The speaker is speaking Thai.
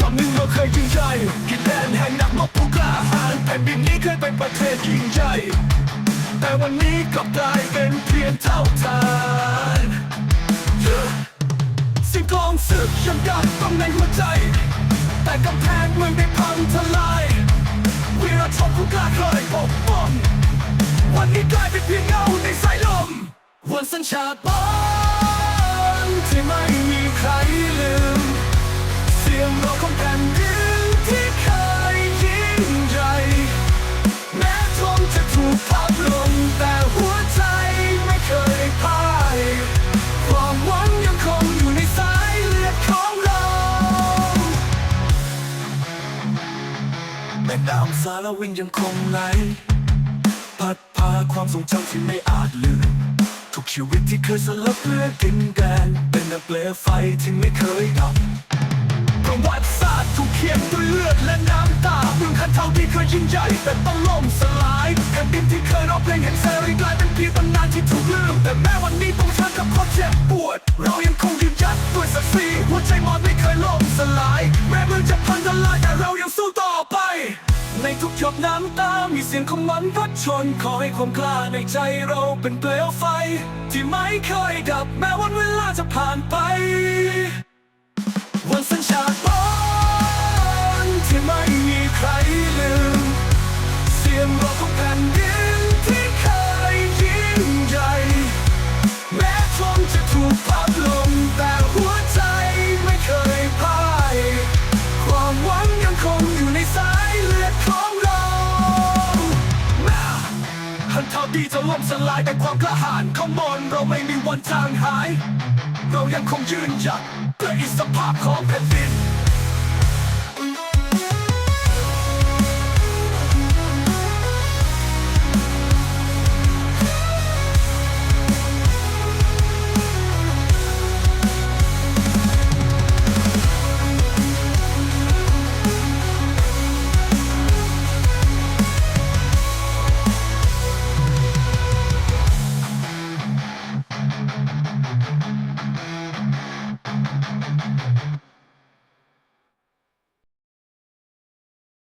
ก่อนหนึ่งเราเคยยิ่งใหญ่กินแดนแห่งนักรบผู้กล้าหาญแผ่นดินนี้เคยเป็นประเทศยิ่งใหญ่แต่วันนี้กลับกลายเป็นเพียงเท่าทานสิ่งกองศึกยังกัดต้องในหัวใจ แต่กำแพงเมืองได้พังทลายวีรชนผู้กล้าเคยปกป้องวันนี้กลายเป็นเพียงเงาในสายลมวันสัญชาติบ้านที่ไม่ ใครลืม เสียงร้องของแผ่นดินที่เคยยิ่งใหญ่แม้ทงจะถูกพับลงแต่หัวใจไม่เคยพ่าย ความหวังยังคงอยู่ในสายเลือดของเราแม่น้ำสารวินยังคงไหลพัดพาความทรงจำที่ไม่อาจลืม ทุกชีวิตที่เคยสลับเลือดดินแดนเป็นดังเปลไฟที่ไม่เคยดับประวัติศาสตร์ถูกเขียนด้วยเลือดและน้ำตาเมืองคันเท่าที่เคยยิ่งใหญ่แต่ต้องล่มสลายแผ่นดินที่เคยร้องเพลงแห่งเสรีกลายเป็นเพียงตำนานที่ถูกลืมแต่แม้วันนี้ต้องเผชิญกับความเจ็บปวด เรายังคงยืนหยัดด้วยศักดิ์ศรีหัวใจมอดไม่เคยล่มสลาย แม้เมืองจะพังทลายแต่เรายังสู้ต่อไป ในทุกหยดน้ำตา มีเสียงของมันพัดชน ขอให้ความกล้าในใจเราเป็นเปลวไฟ ที่ไม่เคยดับแม้วันเวลาจะผ่านไป ดีจะล่มสลายแต่ความกล้าหาญขอมนเราไม่มีวันจางหาย เรายังคงยืนหยัดเพื่ออิสรภาพของแผ่นดิน